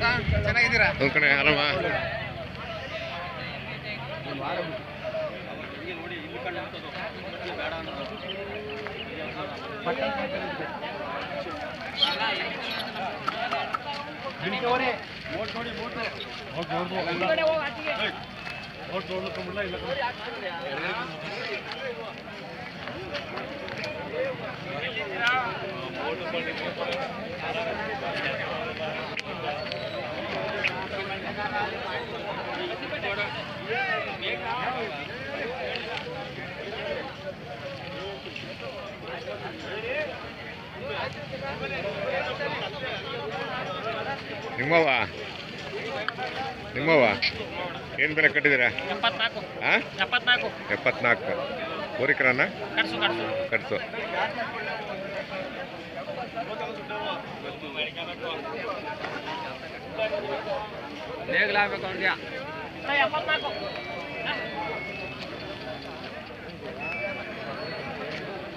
ಚೆನ್ನಾಗಿದ್ದೀರಾ? ಒಂದು ಕಡೆ ಆರಾಮ. ನಿಮ್ಮವ ನಿಮ್ಮವ ಏನು ಬೆಲೆ ಕಟ್ಟಿದ್ದೀರಾ? ಎಪ್ಪತ್ನಾಲ್ಕು. ಹಾಂ ಎಪ್ಪತ್ನಾಲ್ಕು. ಹೋರಿಕರನ್ನ ಕಟ್ಸು ಕಟ್ಸು ಕಟ್ಸು ನೇಗ್ಲಾಗಬೇಕು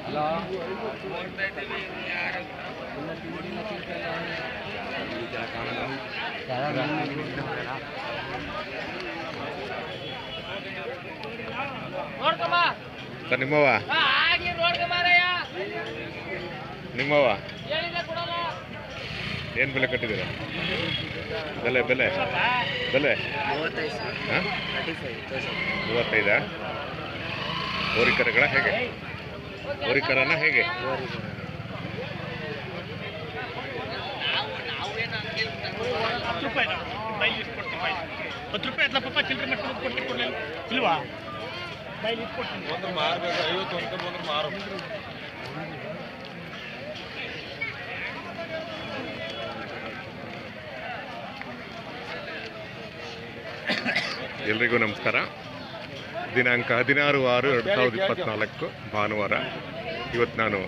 ಹಲೋ? ಸರ್ ನಿಮ್ಮವ ನಿಮ್ಮವ ಏನು ಬೆಲೆ ಕಟ್ಟಿದ್ದೀರಾ? ಬೆಲೆ ಬೆಲೆ. ಬೆಲೆ? ಹಾಂ? ಮೂವತ್ತೈದಾ ಹೋರಿಕರಗಳ ಹೇಗೆ? ಹೋರಿಕರನ ಹೇಗೆ? ಹತ್ತು ರೂಪಾಯಿ ಹತ್ತು ರೂಪಾಯಿ ಹತ್ತು ಪಪ್ಪ ಚಿಲ್ಲರೆ ಮಾಡ್ಕೊಂಡು ಕೊಟ್ಟು ಕೊಡಲಿಲ್ಲ. ಇಲ್ವಾ? ಒಂದು ಮಾರ್ಬೇಕು. ಐವತ್ತು ಒಂದು ಬಂದ್ರೆ ಮಾರು ಎಲ್ರಿಗೂ ನಮಸ್ಕಾರ. ದಿನಾಂಕ ಹದಿನಾರು ಆರು ಎರಡು ಸಾವಿರದ ಇಪ್ಪತ್ತ್ನಾಲ್ಕು ಭಾನುವಾರ. ಇವತ್ತು ನಾನು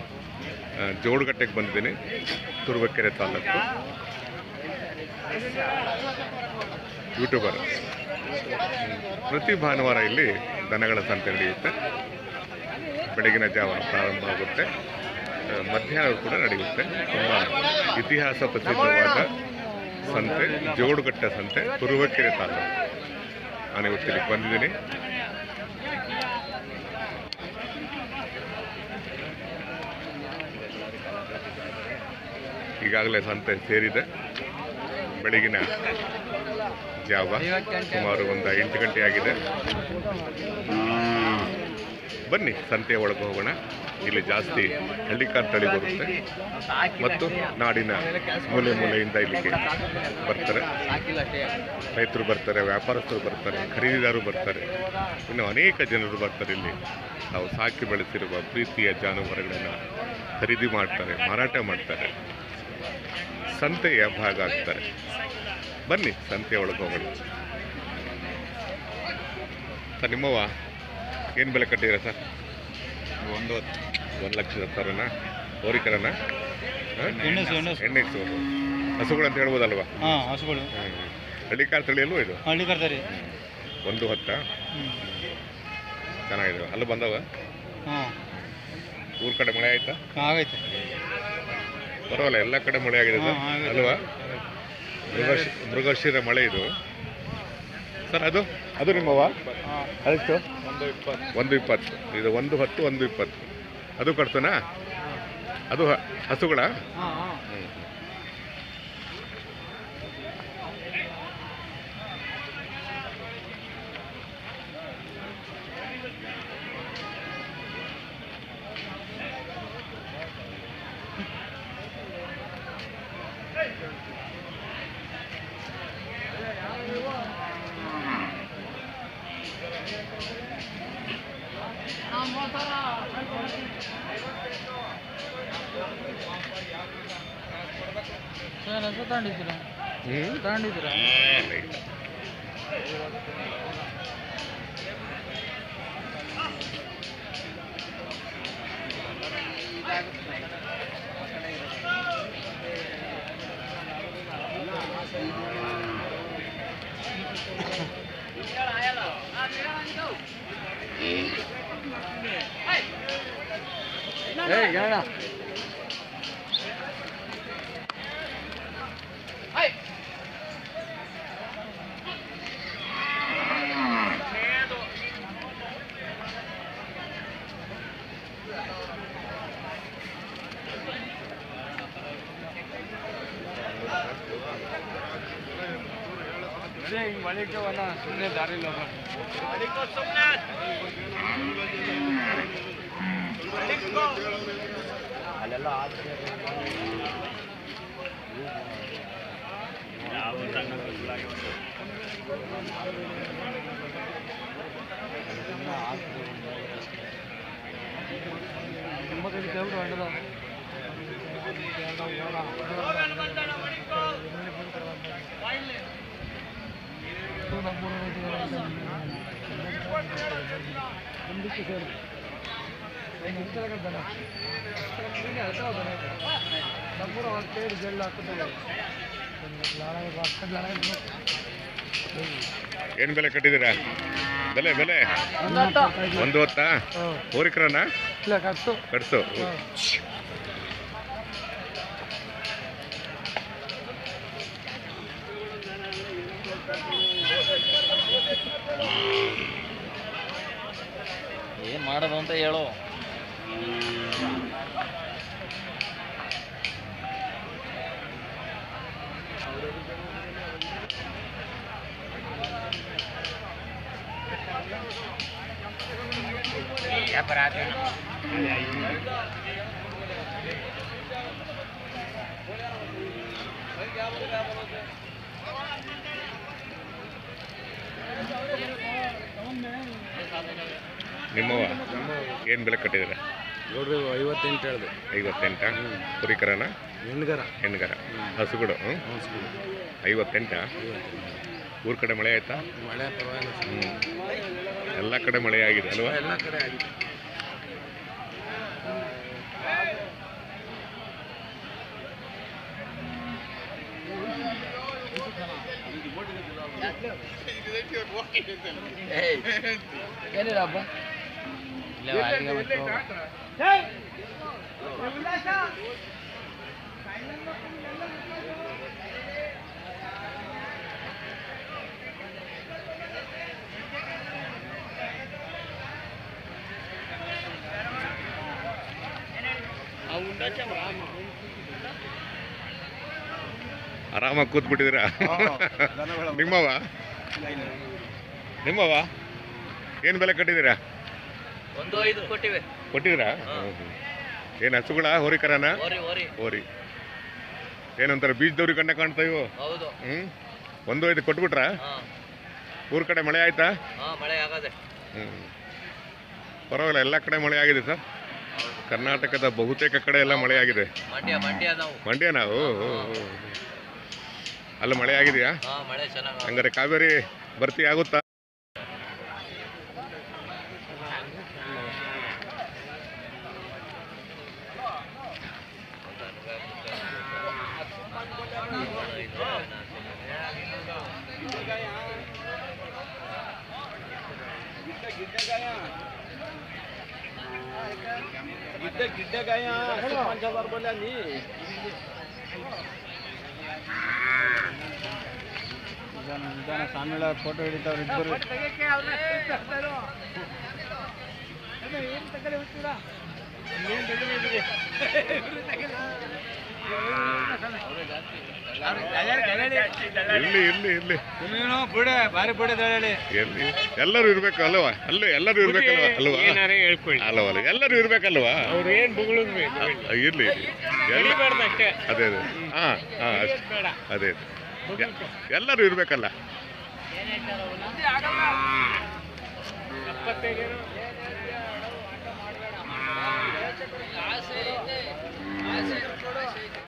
ಜೋಡುಗಟ್ಟೆಗೆ ಬಂದಿದ್ದೀನಿ, ತುರುವಕೆರೆ ತಾಲೂಕು. ಯೂಟ್ಯೂಬರ್. ಪ್ರತಿ ಭಾನುವಾರ ಇಲ್ಲಿ ದನಗಳ ಸಂತೆ ನಡೆಯುತ್ತೆ. ಬೆಳಗಿನ ಜಾವ ಪ್ರಾರಂಭ ಆಗುತ್ತೆ. ಮಧ್ಯಾಹ್ನ ಕೂಡ ನಡೆಯುತ್ತೆ. ತುಂಬ ಇತಿಹಾಸ ಪ್ರಸಿದ್ಧವಾದ ಸಂತೆ, ಜೋಡುಗಟ್ಟೆ ಸಂತೆ, ತುರುವಕೆರೆ ತಾಲೂಕು. ನಾನು ಇವತ್ತು ಇಲ್ಲಿಗೆ ಬಂದಿದ್ದೀನಿ. ಈಗಾಗಲೇ ಸಂತೆ ಸೇರಿದೆ. ಬೆಳಗಿನ ಜಾವ ಸುಮಾರು ಒಂದು ಎಂಟು ಗಂಟೆ ಆಗಿದೆ. ಬನ್ನಿ, ಸಂತೆಯ ಒಳಗೆ ಹೋಗೋಣ. ಇಲ್ಲಿ ಜಾಸ್ತಿ ಹಳ್ಳಿಕಾರ್ ತಳಿ ಬರುತ್ತೆ. ಮತ್ತು ನಾಡಿನ ಮೂಲೆ ಮೂಲೆಯಿಂದ ಇಲ್ಲಿಗೆ ಬರ್ತಾರೆ. ರೈತರು ಬರ್ತಾರೆ, ವ್ಯಾಪಾರಸ್ಥರು ಬರ್ತಾರೆ ಖರೀದಿದಾರರು ಬರ್ತಾರೆ. ಇನ್ನು ಅನೇಕ ಜನರು ಬರ್ತಾರೆ ಇಲ್ಲಿ. ನಾವು ಸಾಕಿ ಬೆಳೆಸಿರುವ ಪ್ರೀತಿಯ ಜಾನುವಾರುಗಳನ್ನು ಖರೀದಿ ಮಾಡ್ತಾರೆ, ಮಾರಾಟ ಮಾಡ್ತಾರೆ. ಸಂತೆಯ ಭಾಗ ಆಗ್ತಾರೆ. ಬನ್ನಿ, ಸಂತೆಯ ಒಳಗೆ ಹೋಗೋಣ. ನಿಮ್ಮವ ಏನು ಬೆಲೆ ಕಟ್ಟಿದ್ದೀರಾ ಸರ್? ಒಂದು ಹೊತ್ತು. ಒಂದು ಲಕ್ಷದ ಹತ್ತಾರನ ಹೋರಿಕರನ ಎಣ್ಣೆ ಹೆಣ್ಣಸು. ಹೆಣ್ಣೆಕ್ಸು ಹಸುಗಳು ಅಂತ ಹೇಳ್ಬೋದಲ್ವಾ? ಹಾಂ ಹಸುಗಳು. ಹಳ್ಳಿ ಕಾರ್ ತಳಿಯಲ್ಲೂ ಇದು? ಹಳ್ಳಿ ಕರ್ತಾರೆ ಒಂದು ಹತ್ತ? ಚೆನ್ನಾಗಿದೆ. ಅಲ್ಲಿ ಬಂದವ? ಹಾಂ. ಊರ್ ಕಡೆ ಮಳೆ ಆಯ್ತಾ? ಆಗೈತೆ. ಪರವಾಗಿಲ್ಲ ಎಲ್ಲ ಕಡೆ ಮಳೆ ಆಗಿದೆ ಅಲ್ವಾ? ಮೃಗಶಿ ಮೃಗಶಿರ ಮಳೆ ಇದು. ಸರ್ ಅದು? ಅದು ನಿಮ್ಮವ ಅದೆಷ್ಟು? ಒಂದು ಇಪ್ಪತ್ತು. ಒಂದು ಇಪ್ಪತ್ತು ಇದು ಒಂದು ಹತ್ತು ಒಂದು ಇಪ್ಪತ್ತು. ಅದು ಕಟ್ತಾನ ಅದು தாண்டிக்கிறோம் தாண்டிக்கிறோம் Hey, get it up. ಹಸುಗಳ ಹಾಂ ಹಾಂ ಸರ್ ಹಸು ತಗೊಂಡಿದ್ದೀರಾ ಹ್ಞೂ ತಗೊಂಡಿದ್ದೀರಾ ಏಯ್ ಹೇಳ ಅದೇ ಹಿಂಗೆ ಮಳಿಗೆ ಅಲ್ಲೆಲ್ಲ ಏನು ಬೆಲೆ ಕಟ್ಟಿದೀರ ಬೆಲೆ ಬೆಲೆ? ಒಂದು ಹೊತ್ತಾ? ಹೋರಿಕ್ರನ? ಕಟ್ಸು. ಕಟ್ಸು. ಅಂತ ಹೇಳು. ನಿಮ್ಮವ ಏನು ಬೆಲೆ ಕಟ್ಟಿದ್ರೆ ನೋಡ್ರಿ ಐವತ್ತೆಂಟು ಹೇಳ್ದೆ. ಐವತ್ತೆಂಟ? ಕುರಿಕರನ? ಹೆಣ್ಗರ. ಹೆಣ್ಗರ. ಹಸುಗಳು ಹ್ಞೂ ಐವತ್ತೆಂಟ? ಊರ ಕಡೆ ಮಳೆ ಆಯ್ತಾ? ಮಳೆ ಹ್ಞೂ ಎಲ್ಲ ಕಡೆ ಮಳೆ ಆಗಿದೆ ಅಲ್ವಾ? ಎಲ್ಲ ಕಡೆ ಆಗಿದೆ. ಏನಿಲ್ಲಪ್ಪ ಇಲ್ಲ ಅಲ್ಲಿಗೆ. ಆರಾಮಾಗಿ ಕೂತ್ಬಿಟ್ಟಿದ್ದೀರಾ? ನಿಮ್ಮವ ನಿಮ್ಮವ ಏನು ಬೆಲೆ ಕಟ್ಟಿದ್ದೀರಾ? ಒಂದು ಏನ್ ಕೊಟ್ಟಿವೆ. ಕೊಟ್ಟಿದ್ದೀರಾ? ಏನು ಹಸುಗಳ ಹೋರಿಕರನ ಓರಿ ಓರಿ ಹೋರಿ. ಏನಂತಾರ ಬೀಜದವ್ರಿ ಕಂಡ ಕಾಣ್ತಾ ಇವು? ಹೌದು. ಹ್ಞೂ ಒಂದು ಐದು ಕೊಟ್ಬಿಟ್ರ? ಹಾಂ. ಊರ ಕಡೆ ಮಳೆ ಆಯ್ತಾ? ಹಾಂ ಮಳೆ ಆಗದೆ. ಹ್ಞೂ ಪರವಾಗಿಲ್ಲ ಎಲ್ಲ ಕಡೆ ಮಳೆ ಆಗಿದೆ ಸರ್. ಕರ್ನಾಟಕದ ಬಹುತೇಕ ಕಡೆ ಎಲ್ಲ ಮಳೆ ಆಗಿದೆ. ಮಂಡ್ಯ ಮಂಡ್ಯ ನಾವು. ಅಲ್ಲಿ ನಾವು? ಅಲ್ಲ ಮಳೆ ಆಗಿದೆಯಾ? ಹಾಂ ಮಳೆ ಚೆನ್ನಾಗಿ ಹಂಗಾರೆ ಕಾವೇರಿ ಭರ್ತಿ ಆಗುತ್ತಾ? ಸಾಮಿಳ ಫೋಟೋ ಹಿಡಿತಾವ್ರು ಇಬ್ಬರು ಇಲ್ಲಿ ಇಲ್ಲಿ ಇಲ್ಲಿ ಭಾರಿ ಎಲ್ಲಿ ಎಲ್ಲರೂ ಇರ್ಬೇಕು ಅಲ್ವಾ? ಅಲ್ಲೇ ಎಲ್ಲರೂ ಇರ್ಬೇಕಲ್ವಾ? ಅಲ್ವಾ? ಅಲ್ಲವಲ್ಲ ಎಲ್ಲರೂ ಇರ್ಬೇಕಲ್ವಾ? ಇರ್ಲಿ ಅದೇ ಅದೇ. ಹಾ ಹಾ, ಅದೇ ಅದೇ. ಎ- ಎಲ್ಲರೂ ಇರ್ಬೇಕಲ್ಲ ಎಪ್ಪತ್ತೈದು